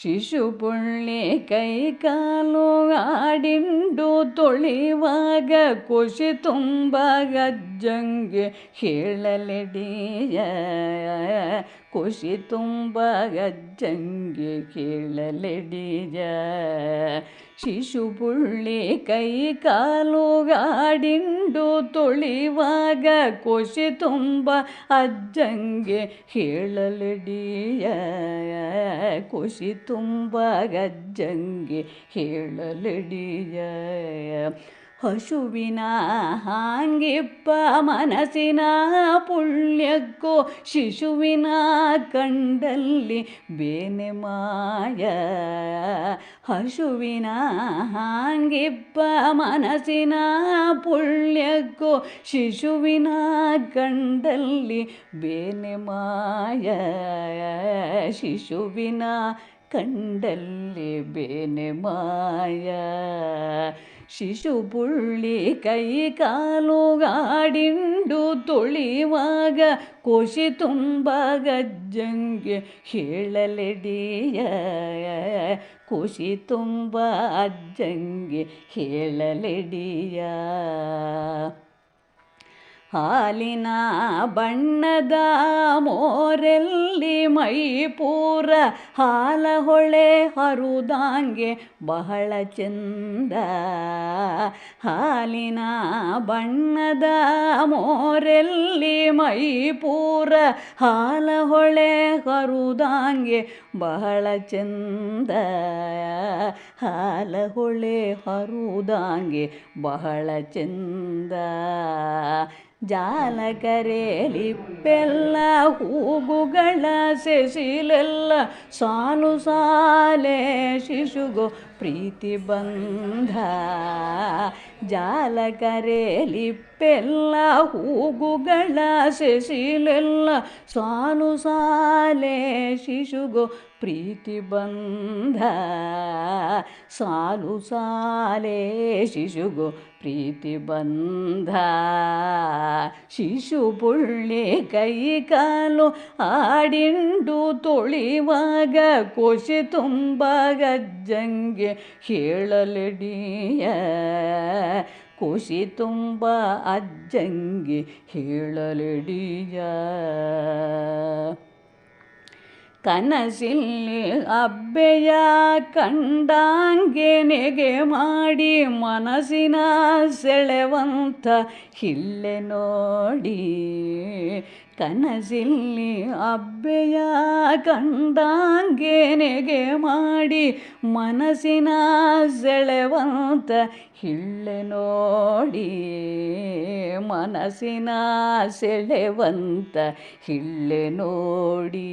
ಶಿಶು ಪುಳ್ಳಿ ಕೈ ಕಾಲು ಆಡಿಂಡು ತೊಳಿವಾಗ ಖುಷಿ ತುಂಬ ಗಜ್ಜಂಗೆ ಹೇಳಲೆಡಿಯ ಖುಷಿ ತುಂಬ ಗಜ್ಜಂಗೆ ಕೇಳಲೆಡಿಯ ಶಿಶು ಪುಳ್ಳಿ ಕೈ ಕಾಲು ಗಾಡಿಂಡು ತೊಳಿವಾಗ ಕೋಶಿ ತುಂಬ ಅಜ್ಜಂಗೆ ಹೇಳಲೆಡಿಯ. ಖುಷಿ ತುಂಬ ಅಜ್ಜಂಗೆ ಹೇಳಲೆಡಿಯ. ಹಸುವಿನ ಹಾಂಗಿಪ್ಪ ಮನಸ್ಸಿನ ಪುಣ್ಯಕ್ಕೋ ಶಿಶುವಿನ ಕಂಡಲ್ಲಿ ಬೇನೆ ಮಾಯ. ಹಸುವಿನ ಹಾಂಗಿಪ್ಪ ಮನಸ್ಸಿನ ಪುಣ್ಯಕ್ಕೋ ಶಿಶುವಿನ ಕಂಡಲ್ಲಿ ಬೇನೆ ಮಾಯ. ಶಿಶುವಿನ ಕಂಡಲ್ಲಿ ಬೇನೆ ಮಾಯ. ಶಿಶು ಬುಳ್ಳಿ ಕೈ ಕಾಲು ಗಾಡಿಂಡು ತೊಳಿವಾಗ ಕೋಶಿ ತುಂಬ ಗಜ್ಜಂಗೆ ಹೇಳಲೆಡಿಯ. ಖುಷಿ ತುಂಬ ಅಜ್ಜಂಗೆ ಹೇಳಲೆಡಿಯ. ಹಾಲಿನ ಬಣ್ಣದ ಮೋರೆಲ್ಲಿ ಮೈಪೂರ ಹಾಲ ಹೊಳೆ ಹರುದಾಂಗೆ ಬಹಳ ಚಂದ. ಹಾಲಿನ ಬಣ್ಣದ ಮೋರೆಲ್ಲಿ ಮೈಪೂರ ಹಾಲ ಹೊಳೆ ಹರುದಾಂಗೆ ಬಹಳ ಚಂದ. ಹಾಲ ಹೊಳೆ ಹರುದಾಂಗೆ ಬಹಳ ಚಂದ. ಜಾಲಕರೇಲಿಪ್ಪೆಲ್ಲ ಹೂಗುಗಳ ಸೆಸಿಲೆಲ್ಲ ಸಾಲು ಸಾಲೆ ಶಿಶುಗೋ ಪ್ರೀತಿ ಬಂಧ. ಜಾಲಕರೇಲಿಪ್ಪೆಲ್ಲ ಹೂಗುಗಳ ಸೆಸಿಲೆಲ್ಲ ಸಾಲು ಸಾಲೆ ಶಿಶುಗೋ, ಪ್ರೀತಿ ಬಂಧ. ಸಾಲು ಸಾಲೇ ಶಿಶುಗೋ, ಪ್ರೀತಿ ಬಂಧ. ಶಿಶು ಪುಳ್ಳಿ ಕೈ ಕಾಲು ಆಡಿಂಡು ತೊಳಿವಾಗ, ಕೋಶಿ ತುಂಬ ಗಜ್ಜಂಗೆ ಹೇಳಲೆಡಿಯ. ಖುಷಿ ತುಂಬ ಅಜ್ಜಂಗೆ ಹೇಳಲೆಡಿಯ. ಕನಸಿಲ್ಲಿ ಅಬ್ಬೆಯ ಕಂಡಾಂಗೆನೆಗೆ ಮಾಡಿ ಮನಸ್ಸಿನ ಸೆಳೆವಂಥ ಹಿಲ್ಲೆ ನೋಡಿ ಕನಸಿಲ್ಲಿ ಅಬ್ಬೆಯ ಕಂಡಾಂಗೇನೆಗೆ ಮಾಡಿ ಮನಸ್ಸಿನ ಸೆಳೆವಂತ ಹಿಳ್ಳೆ ನೋಡಿ ಮನಸ್ಸಿನ ಸೆಳೆವಂತ ಹಿಳ್ಳೆ ನೋಡಿ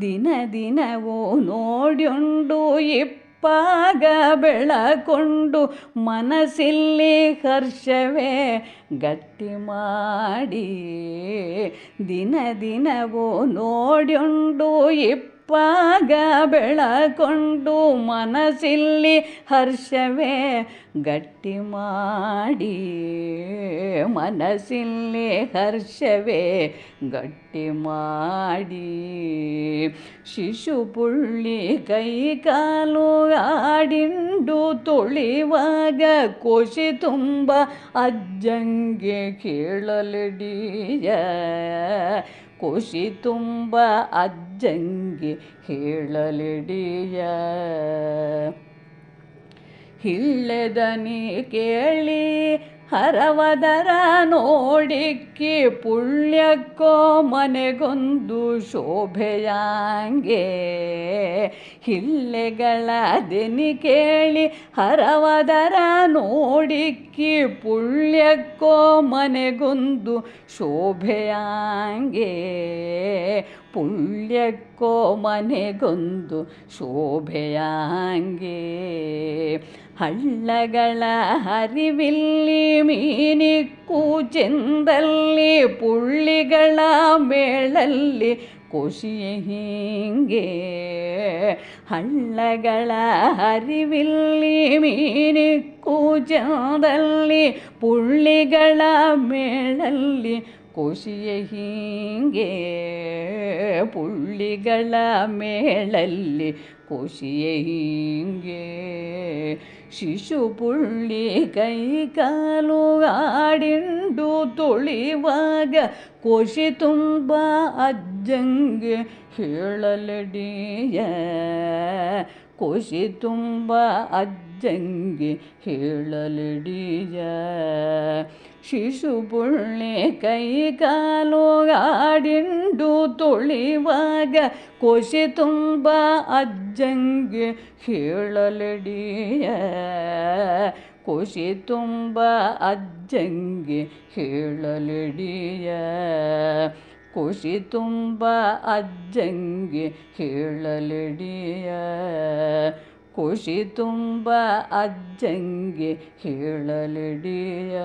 ದಿನ ದಿನವೂ ನೋಡಿಕೊಂಡು ಇಪ್ಪಾಗ ಬೆಳಕೊಂಡು ಮನಸ್ಸಿಲ್ಲಿ ಹರ್ಷವೇ ಗಟ್ಟಿ ಮಾಡಿ ದಿನ ದಿನವೂ ನೋಡಿಕೊಂಡು ಇಪ್ಪಾಗ ಬೆಳಕೊಂಡು ಮನಸ್ಸಿಲ್ಲಿ ಹರ್ಷವೇ ಗಟ್ಟಿ ಮಾಡಿ ಮನಸ್ಸಿಲ್ಲಿ ಹರ್ಷವೇ ಗಟ್ಟಿ ಮಾಡಿ ಶಿಶು ಪುಳ್ಳಿ ಕೈ ಕಾಲು ಆಡಿಂಡು ತೊಳಿವಾಗ ಕೋಶಿ ತುಂಬ ಅಜ್ಜಂಗೆ ಕೇಳಲಿಡಿಯ ಕೋಶಿ ತುಂಬ ಅಜ್ಜಂಗೆ ಹೇಳಲೆಡಿಯ. ಹಿಳ್ಳೆದನಿ ಕೇಳಿ ಹರವದರ ನೋಡಿಕ್ಕಿ ಪುಣ್ಯಕ್ಕೋ ಮನೆಗೊಂದು ಶೋಭೆಯಾಂಗೆ. ಹಿಲ್ಲೆಗಳ ದೆನಿ ಕೇಳಿ ಹರವದರ ನೋಡಿಕ್ಕಿ ಪುಣ್ಯಕ್ಕೋ ಮನೆಗೊಂದು ಶೋಭೆಯಾಂಗೆ. ಪುಣ್ಯಕ್ಕೋ ಮನೆಗೊಂದು ಶೋಭೆಯಾಂಗೆ. ಹಳ್ಳಗಳ ಹರಿವಿಲ್ಲಿ ಮೀನಿಕ್ಕೂ ಚೆಂದಲ್ಲಿ ಪುಳ್ಳಿಗಳ ಮೇಳಲ್ಲಿ ಖುಷಿಯ ಹೀಗೆ. ಹಳ್ಳಗಳ ಹರಿವಿಲ್ಲಿ ಮೀನಿಕ್ಕೂ ಚೆಂದಲ್ಲಿ ಪುಳ್ಳಿಗಳ ಮೇಳಲ್ಲಿ ಖುಷಿಯ ಹೀಗೆ ಪುಳ್ಳಿಗಳ ಮೇಳಲ್ಲಿ ಖುಷಿಯ ಹೀಗೆ ಶಿಶು ಪುಳ್ಳಿ ಕೈ ಕಾಲು ಆಡಿಂಡು ತುಳಿವಾಗ ಖುಷಿ ತುಂಬ ಅಜ್ಜಂಗೆ ಹೇಳಲಡಿಯ. ಖುಷಿ ತುಂಬ ಅಜ್ಜಂಗೆ ಹೇಳಲಡಿಯ. ಶಿಶು ಪುಳ್ಳಿ ಕೈ ಆಡಿಂಡು ತುಳಿವಾಗ ಕೋಶಿ ತುಂಬ ಅಜ್ಜಂಗೆ ಹೇಳಲಡಿಯ. ಕೋಶಿ ತುಂಬ ಅಜ್ಜಂಗೆ ಹೇಳಲಡಿಯ. ಕೋಶಿ ತುಂಬ ಅಜ್ಜಂಗೆ ಹೇಳಲಡಿಯ. ಖುಷಿ ತುಂಬ ಅಜ್ಜಂಗೆ ಹೇಳಲಡಿಯ.